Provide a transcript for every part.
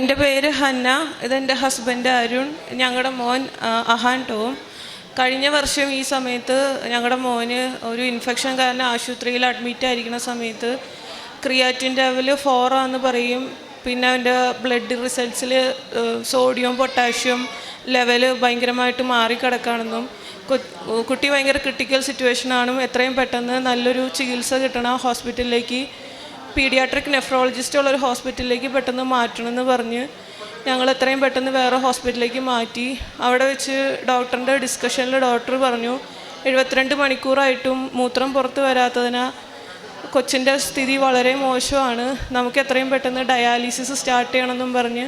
എന്റെ പേര് ഹന്ന ഇതെന്റെ ഹസ്ബൻഡ് അരുൺ ഞങ്ങളുടെ മോൻ അഹാൻ ടോം. കഴിഞ്ഞ വർഷം ഈ സമയത്ത് ഞങ്ങളുടെ മോന് ഒരു ഇൻഫെക്ഷൻ കാരണം ആശുപത്രിയിൽ അഡ്മിറ്റ് ആയിരിക്കുന്ന സമയത്ത് ക്രിയാറ്റിൻ ലെവൽ ഫോറാന്ന് പറയും. പിന്നെ അവന്റെ ബ്ലഡ് റിസൾട്ട്സിൽ സോഡിയം പൊട്ടാഷ്യം ലെവൽ ഭയങ്കരമായിട്ട് മാറിക്കിടക്കുകയാണെന്നും കു- കുട്ടി ഭയങ്കര ക്രിട്ടിക്കൽ സിറ്റുവേഷനാണ് എത്രയും പെട്ടെന്ന് നല്ലൊരു ചികിത്സ കിട്ടണം ഹോസ്പിറ്റലിലേക്ക് പീഡിയാട്രിക് നെഫ്രോളജിസ്റ്റ് ഉള്ള ഒരു ഹോസ്പിറ്റലിലേക്ക് പെട്ടെന്ന് മാറ്റണമെന്ന് പറഞ്ഞ് ഞങ്ങൾ എത്രയും പെട്ടെന്ന് വേറെ ഹോസ്പിറ്റലിലേക്ക് മാറ്റി. അവിടെ വെച്ച് ഡോക്ടറിന്റെ ഡിസ്കഷനിൽ ഡോക്ടർ പറഞ്ഞു എഴുപത്തിരണ്ട് മണിക്കൂറായിട്ടും മൂത്രം പുറത്ത് വരാത്തതിനാൽ കൊച്ചിന്റെ സ്ഥിതി വളരെ മോശമാണ്. നമുക്ക് എത്രയും പെട്ടെന്ന് ഡയാലിസിസ് സ്റ്റാർട്ട് ചെയ്യണമെന്നും പറഞ്ഞ്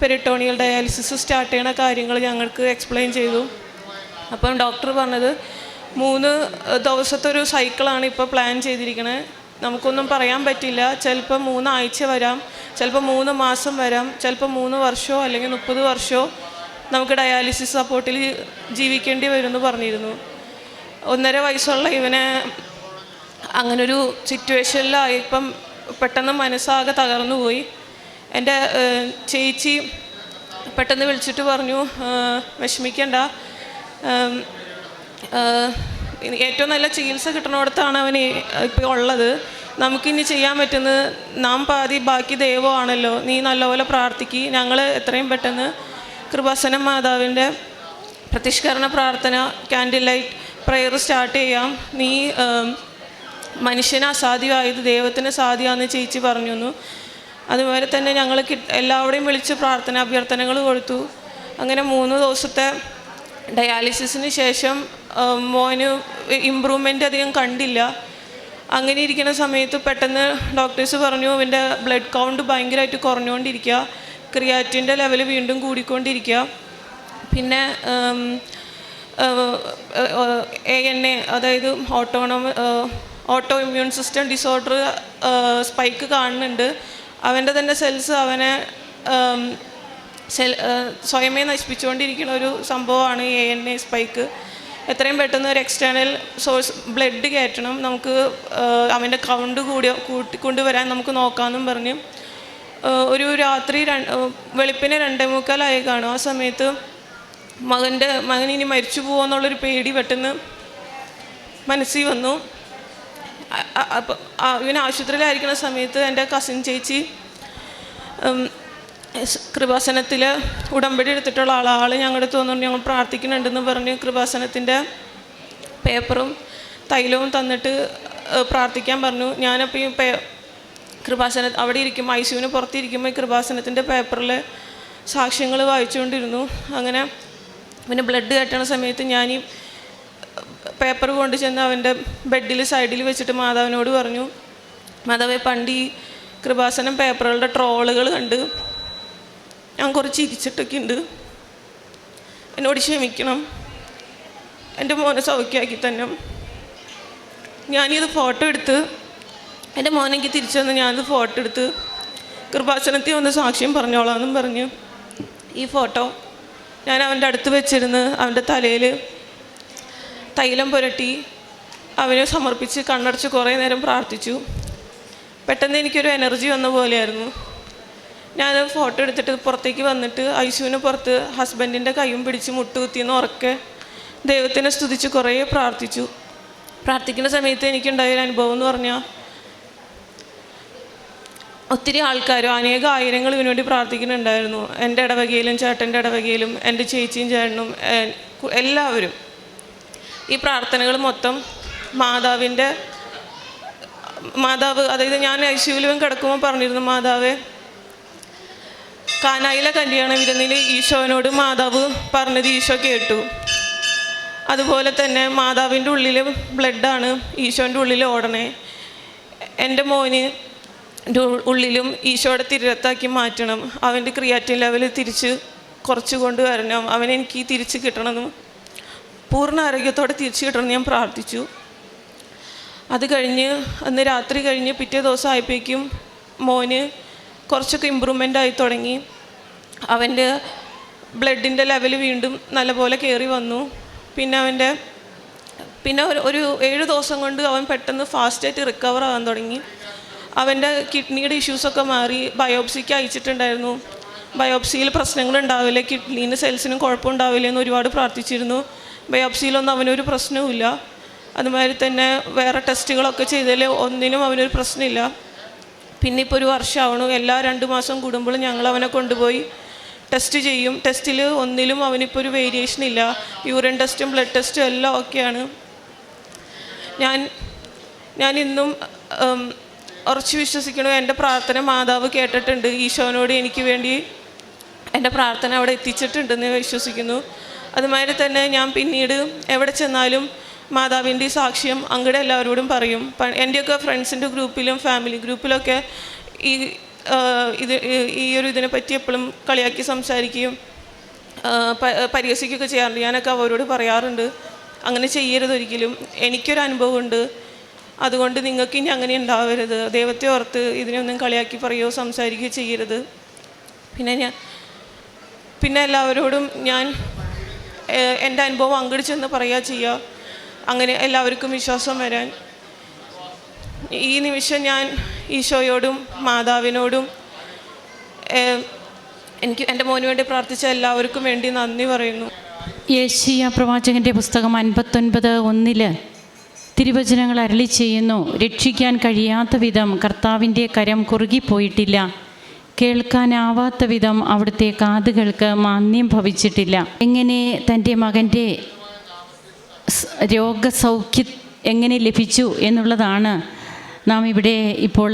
പെരിട്ടോണിയൽ ഡയാലിസിസ് സ്റ്റാർട്ട് ചെയ്യണ കാര്യങ്ങൾ ഞങ്ങൾക്ക് എക്സ്പ്ലെയിൻ ചെയ്തു. അപ്പം ഡോക്ടർ പറഞ്ഞത് മൂന്ന് ദിവസത്തെ ഒരു സൈക്കിളാണ് ഇപ്പോൾ പ്ലാൻ ചെയ്തിരിക്കണത് നമുക്കൊന്നും പറയാൻ പറ്റില്ല. ചിലപ്പോൾ മൂന്നാഴ്ച വരാം ചിലപ്പോൾ മൂന്ന് മാസം വരാം ചിലപ്പോൾ മൂന്ന് വർഷമോ അല്ലെങ്കിൽ മുപ്പത് വർഷമോ നമുക്ക് ഡയാലിസിസ് സപ്പോർട്ടിൽ ജീവിക്കേണ്ടി വരുമെന്ന് പറഞ്ഞിരുന്നു. ഒന്നര വയസ്സുള്ള ഇവനെ അങ്ങനൊരു സിറ്റുവേഷനിലായപ്പം പെട്ടെന്ന് മനസ്സാകെ തകർന്നു പോയി. എന്റെ ചേച്ചി പെട്ടെന്ന് വിളിച്ചിട്ട് പറഞ്ഞു വിഷമിക്കണ്ട. ഏറ്റവും നല്ല ചികിത്സ കിട്ടണോടത്താണ് അവന് ഇപ്പോൾ ഉള്ളത്. നമുക്കിനി ചെയ്യാൻ പറ്റുന്നത് നാം പാതി ബാക്കി ദൈവമാണല്ലോ. നീ നല്ലപോലെ പ്രാർത്ഥിക്ക്. ഞങ്ങൾ എത്രയും പെട്ടെന്ന് കൃപാസന മാതാവിന്റെ പ്രതിഷ്കരണ പ്രാർത്ഥന ക്യാൻഡിൽ ലൈറ്റ് പ്രെയർ സ്റ്റാർട്ട് ചെയ്യാം. നീ മനുഷ്യന് അസാധ്യമായത് ദൈവത്തിന് സാധ്യമാണെന്ന് ചേച്ചി പറഞ്ഞു തന്നു അതുപോലെ തന്നെ ഞങ്ങൾ എല്ലാവരെയും വിളിച്ച് പ്രാർത്ഥന അഭ്യർത്ഥനകൾ കൊടുത്തു. അങ്ങനെ മൂന്ന് ദിവസത്തെ ഡയാലിസിസിന് ശേഷം മോന് ഇമ്പ്രൂവ്മെന്റ് അധികം കണ്ടില്ല. അങ്ങനെ ഇരിക്കുന്ന സമയത്ത് പെട്ടെന്ന് ഡോക്ടേഴ്സ് പറഞ്ഞു അവന്റെ ബ്ലഡ് കൗണ്ട് ഭയങ്കരമായിട്ട് കുറഞ്ഞുകൊണ്ടിരിക്കുക ക്രിയാറ്റിന്റെ ലെവൽ വീണ്ടും കൂടിക്കൊണ്ടിരിക്കുക പിന്നെ എ എൻ എ അതായത് ഓട്ടോണോ auto immune system disorder spike കാണുന്നുണ്ട്. അവന്റെ തന്നെ സെൽസ് അവനെ സെൽ സ്വയമേ നശിപ്പിച്ചുകൊണ്ടിരിക്കുന്ന ഒരു സംഭവമാണ് എ എൻ എ സ്പൈക്ക് എത്രയും പെട്ടെന്ന് ഒരു എക്സ്റ്റേണൽ സോഴ്സ് ബ്ലഡ് കയറ്റണം. നമുക്ക് അവന്റെ കൗണ്ട് കൂടി കൂട്ടി കൊണ്ടുവരാൻ നമുക്ക് നോക്കാമെന്നും പറഞ്ഞു ഒരു രാത്രി വെളുപ്പിന് രണ്ടേ മുക്കാലായി കാണും. ആ സമയത്ത് മകന്റെ മകൻ ഇനി മരിച്ചു പോകുമെന്നുള്ളൊരു പേടി പെട്ടെന്ന് മനസ്സിൽ വന്നു. അപ്പം ഇവൻ ആശുപത്രിയിലായിരിക്കുന്ന സമയത്ത് എന്റെ കസിൻ ചേച്ചി കൃപാസനത്തിൽ ഉടമ്പടി എടുത്തിട്ടുള്ള ആൾ ഞങ്ങളുടെ അടുത്ത് വന്നുകൊണ്ട് ഞങ്ങൾ പ്രാർത്ഥിക്കുന്നുണ്ടെന്ന് പറഞ്ഞ് കൃപാസനത്തിന്റെ പേപ്പറും തൈലവും തന്നിട്ട് പ്രാർത്ഥിക്കാൻ പറഞ്ഞു. ഞാനപ്പോൾ ഈ പേ കൃപാസന അവിടെ ഇരിക്കുമ്പോൾ ഐ സിയുവിന് പുറത്തിരിക്കുമ്പോൾ ഈ കൃപാസനത്തിന്റെ പേപ്പറിൽ സാക്ഷ്യങ്ങൾ വായിച്ചുകൊണ്ടിരുന്നു അങ്ങനെ പിന്നെ ബ്ലഡ് കെട്ടണ സമയത്ത് ഞാൻ ഈ പേപ്പർ കൊണ്ട് ചെന്ന് അവന്റെ ബെഡിൽ സൈഡിൽ വെച്ചിട്ട് മാതാവിനോട് പറഞ്ഞു. മാതാവെ പണ്ട് ഈ കൃപാസനം പേപ്പറുകളുടെ ട്രോളുകൾ കണ്ട് ഞാൻ കുറച്ച് ഇരിച്ചിട്ടൊക്കെ ഉണ്ട് എന്നോട് ക്ഷമിക്കണം. എന്റെ മോനെ സൗഖ്യമാക്കി തന്നെ ഞാനിത് ഫോട്ടോ എടുത്ത് എന്റെ മോനെനിക്ക് തിരിച്ചു വന്ന് ഞാനത് ഫോട്ടോ എടുത്ത് കൃപാസനത്തിൽ വന്ന് സാക്ഷ്യം പറഞ്ഞോളാമെന്നും പറഞ്ഞ്. ഈ ഫോട്ടോ ഞാൻ അവന്റെ അടുത്ത് വെച്ചിരുന്ന് അവന്റെ തലയിൽ തൈലം പുരട്ടി അവനെ സമർപ്പിച്ച് കണ്ണടച്ച് കുറേ നേരം പ്രാർത്ഥിച്ചു. പെട്ടെന്ന് എനിക്കൊരു എനർജി വന്ന പോലെയായിരുന്നു. ഞാൻ ഫോട്ടോ എടുത്തിട്ട് പുറത്തേക്ക് വന്നിട്ട് ഐശുവിന് പുറത്ത് ഹസ്ബൻഡിന്റെ കൈയും പിടിച്ച് മുട്ടുകുത്തിയെന്ന് ഉറക്കെ ദൈവത്തിനെ സ്തുതിച്ച് കുറേ പ്രാർത്ഥിച്ചു. പ്രാർത്ഥിക്കുന്ന സമയത്ത് എനിക്കുണ്ടായ ഒരു അനുഭവം എന്ന് പറഞ്ഞാൽ ഒത്തിരി ആൾക്കാരും അനേക ആയിരങ്ങൾ ഇതിനു വേണ്ടി പ്രാർത്ഥിക്കുന്നുണ്ടായിരുന്നു. എന്റെ ഇടവകയിലും ചേട്ടന്റെ ഇടവകയിലും എന്റെ ചേച്ചിയും ചേട്ടനും എല്ലാവരും. ഈ പ്രാർത്ഥനകൾ മൊത്തം മാതാവിന്റെ മാതാവ് അതായത് ഞാൻ ഐശ്വര്യവും കിടക്കുമ്പോൾ പറഞ്ഞിരുന്നു മാതാവേ കാനായിലെ കല്യാണ വിരുന്നിൽ ഈശോനോട് മാതാവ് പറഞ്ഞത് ഈശോ കേട്ടു. അതുപോലെ തന്നെ മാതാവിന്റെ ഉള്ളിൽ ബ്ലഡാണ് ഈശോന്റെ ഉള്ളിൽ ഓടണേ. എന്റെ മോന് ഉള്ളിലും ഈശോയുടെ തിരത്താക്കി മാറ്റണം. അവന്റെ ക്രിയാറ്റിൻ ലെവൽ തിരിച്ച് കുറച്ച് കൊണ്ടുവരണം അവനെനിക്ക് തിരിച്ച് കിട്ടണമെന്ന് പൂർണ ആരോഗ്യത്തോടെ തിരിച്ചു കിട്ടണമെന്ന് ഞാൻ പ്രാർത്ഥിച്ചു. അത് കഴിഞ്ഞ് അന്ന് രാത്രി കഴിഞ്ഞ് പിറ്റേ ദിവസം ആയപ്പോഴേക്കും മോന് കുറച്ചൊക്കെ ഇമ്പ്രൂവ്മെന്റ് ആയി തുടങ്ങി. അവന്റെ ബ്ലഡിന്റെ ലെവൽ വീണ്ടും നല്ലപോലെ കയറി വന്നു. പിന്നെ അവന്റെ പിന്നെ ഒരു ഒരു ഏഴ് ദിവസം കൊണ്ട് അവൻ പെട്ടെന്ന് ഫാസ്റ്റായിട്ട് റിക്കവർ ആകാൻ തുടങ്ങി. അവന്റെ കിഡ്നിയുടെ ഇഷ്യൂസൊക്കെ മാറി. ബയോപ്സിക്ക് അയച്ചിട്ടുണ്ടായിരുന്നു. ബയോപ്സിയിൽ പ്രശ്നങ്ങൾ ഉണ്ടാവില്ല. കിഡ്നീന് സെൽസിനും കുഴപ്പമുണ്ടാവില്ല എന്ന് ഒരുപാട് പ്രാർത്ഥിച്ചിരുന്നു. ബയോപ്സിയിലൊന്നും അവനൊരു പ്രശ്നവുമില്ല. അതുമാതിരി തന്നെ വേറെ ടെസ്റ്റുകളൊക്കെ ചെയ്തതിൽ ഒന്നിനും അവനൊരു പ്രശ്നമില്ല. പിന്നെ ഇപ്പോൾ ഒരു വർഷമാവണു. എല്ലാ രണ്ട് മാസം കൂടുമ്പോഴും ഞങ്ങൾ അവനെ കൊണ്ടുപോയി ടെസ്റ്റ് ചെയ്യും. ടെസ്റ്റിൽ ഒന്നിലും അവനിപ്പോൾ ഒരു വേരിയേഷൻ ഇല്ല. യൂറിൻ ടെസ്റ്റും ബ്ലഡ് ടെസ്റ്റും എല്ലാം ഓക്കെയാണ് ഞാൻ ഞാൻ ഇന്നും ഉറച്ചു വിശ്വസിക്കണു. എന്റെ പ്രാർത്ഥന മാതാവ് കേട്ടിട്ടുണ്ട്. ഈശോനോട് എനിക്ക് വേണ്ടി എന്റെ പ്രാർത്ഥന അവിടെ എത്തിച്ചിട്ടുണ്ടെന്ന് വിശ്വസിക്കുന്നു. അതുമാതിരി തന്നെ ഞാൻ പിന്നീട് എവിടെ ചെന്നാലും മാതാവിന്റെ സാക്ഷ്യം അങ്ങടെ എല്ലാവരോടും പറയും. എന്റെയൊക്കെ ഫ്രണ്ട്സിന്റെ ഗ്രൂപ്പിലും ഫാമിലി ഗ്രൂപ്പിലൊക്കെ ഈ ഇത് ഈ- ഒരു ഇതിനെ പറ്റി എപ്പോഴും കളിയാക്കി സംസാരിക്കുകയും പരിഹസിക്കുകയൊക്കെ ചെയ്യാറുണ്ട്. ഞാനൊക്കെ അവരോട് പറയാറുണ്ട്. അങ്ങനെ ചെയ്യരുത് ഒരിക്കലും. എനിക്കൊരു അനുഭവമുണ്ട്. അതുകൊണ്ട് നിങ്ങൾക്ക് ഇനി അങ്ങനെ ഉണ്ടാവരുത്. ദൈവത്തെ ഓർത്ത് ഇതിനൊന്നും കളിയാക്കി പറയുകയോ സംസാരിക്കുകയോ ചെയ്യരുത്. പിന്നെ ഞാൻ പിന്നെ എല്ലാവരോടും ഞാൻ എന്റെ അനുഭവം പങ്കിടിച്ചെന്ന് പറയുക ചെയ്യുക. അങ്ങനെ എല്ലാവർക്കും വിശ്വാസം വരാൻ. ഈ നിമിഷം ഞാൻ ഈശോയോടും മാതാവിനോടും എനിക്ക് എന്റെ മോന് വേണ്ടി പ്രാർത്ഥിച്ച എല്ലാവർക്കും വേണ്ടി നന്ദി പറയുന്നു. യേശിയ പ്രവാചകന്റെ പുസ്തകം അൻപത്തൊൻപത് ഒന്നിൽ തിരുവചനങ്ങൾ അരളി ചെയ്യുന്നു. രക്ഷിക്കാൻ കഴിയാത്ത വിധം കർത്താവിന്റെ കരം കുറുകിപ്പോയിട്ടില്ല. കേൾക്കാനാവാത്ത വിധം അവിടുത്തെ കാതുകൾക്ക് മാന്യം ഭവിച്ചിട്ടില്ല. എങ്ങനെ തന്റെ മകന്റെ രോഗസൗഖ്യ എങ്ങനെ ലഭിച്ചു എന്നുള്ളതാണ് നാം ഇവിടെ ഇപ്പോൾ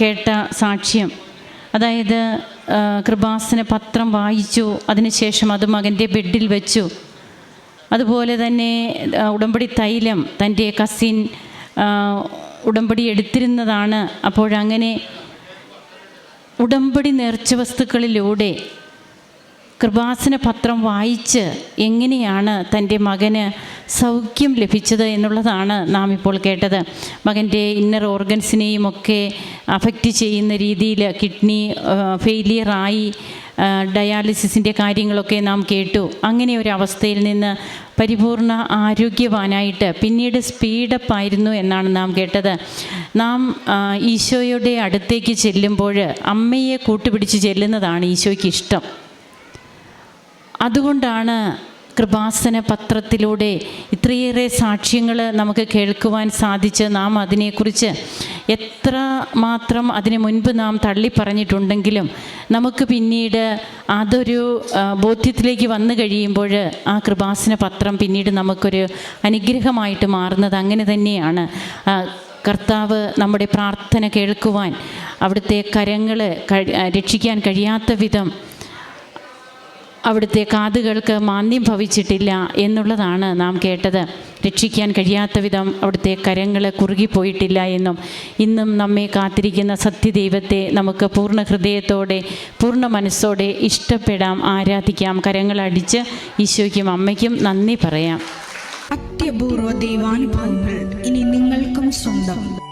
കേട്ട സാക്ഷ്യം. അതായത് കൃപാസന പത്രം വായിച്ചു അതിനുശേഷം അത് മകന്റെ ബെഡിൽ വെച്ചു. അതുപോലെ തന്നെ ഉടമ്പടി തൈലം തന്റെ കസിൻ ഉടമ്പടി എടുത്തിരുന്നതാണ്. അപ്പോഴങ്ങനെ ഉടമ്പടി നേർച്ച വസ്തുക്കളിലൂടെ കൃപാസന പത്രം വായിച്ച് എങ്ങനെയാണ് തന്റെ മകന് സൗഖ്യം ലഭിച്ചത് എന്നുള്ളതാണ് നാം ഇപ്പോൾ കേട്ടത്. മകന്റെ ഇന്നർ ഓർഗൻസിനെയും ഒക്കെ അഫക്റ്റ് ചെയ്യുന്ന രീതിയിൽ കിഡ്നി ഫെയിലിയറായി ഡയാലിസിസിന്റെ കാര്യങ്ങളൊക്കെ നാം കേട്ടു. അങ്ങനെ ഒരു അവസ്ഥയിൽ നിന്ന് പരിപൂർണ ആരോഗ്യവാനായിട്ട് പിന്നീട് സ്പീഡപ്പ് ആയിരുന്നു എന്നാണ് നാം കേട്ടത്. നാം ഈശോയുടെ അടുത്തേക്ക് ചെല്ലുമ്പോൾ അമ്മയെ കൂട്ടുപിടിച്ച് ചെല്ലുന്നതാണ് ഈശോയ്ക്ക് ഇഷ്ടം. അതുകൊണ്ടാണ് കൃപാസന പത്രത്തിലൂടെ ഇത്രയേറെ സാക്ഷ്യങ്ങൾ നമുക്ക് കേൾക്കുവാൻ സാധിച്ച് നാം അതിനെക്കുറിച്ച് എത്ര മാത്രം അതിനു മുൻപ് നാം തള്ളി പറഞ്ഞിട്ടുണ്ടെങ്കിലും നമുക്ക് പിന്നീട് അതൊരു ബോധ്യത്തിലേക്ക് വന്നു കഴിയുമ്പോൾ ആ കൃപാസന പത്രം പിന്നീട് നമുക്കൊരു അനുഗ്രഹമായിട്ട് മാറുന്നത് അങ്ങനെ തന്നെയാണ്. കർത്താവ് നമ്മുടെ പ്രാർത്ഥന കേൾക്കുവാൻ അവിടുത്തെ കരങ്ങൾ രക്ഷിക്കാൻ കഴിയാത്ത വിധം അവിടുത്തെ കാതുകൾക്ക് മാന്യം ഭവിച്ചിട്ടില്ല എന്നുള്ളതാണ് നാം കേട്ടത്. രക്ഷിക്കാൻ കഴിയാത്ത വിധം അവിടുത്തെ കരങ്ങൾ കുറുകിപ്പോയിട്ടില്ല എന്നും ഇന്നും നമ്മെ കാത്തിരിക്കുന്ന സത്യദൈവത്തെ നമുക്ക് പൂർണ ഹൃദയത്തോടെ പൂർണ മനസ്സോടെ ഇഷ്ടപ്പെടാം ആരാധിക്കാം. കരങ്ങളടിച്ച് ഈശോയ്ക്കും അമ്മയ്ക്കും നന്ദി പറയാം. അത്യപൂർവ ദൈവാനുഭവങ്ങൾ ഇനി നിങ്ങൾക്കും സ്വന്തം.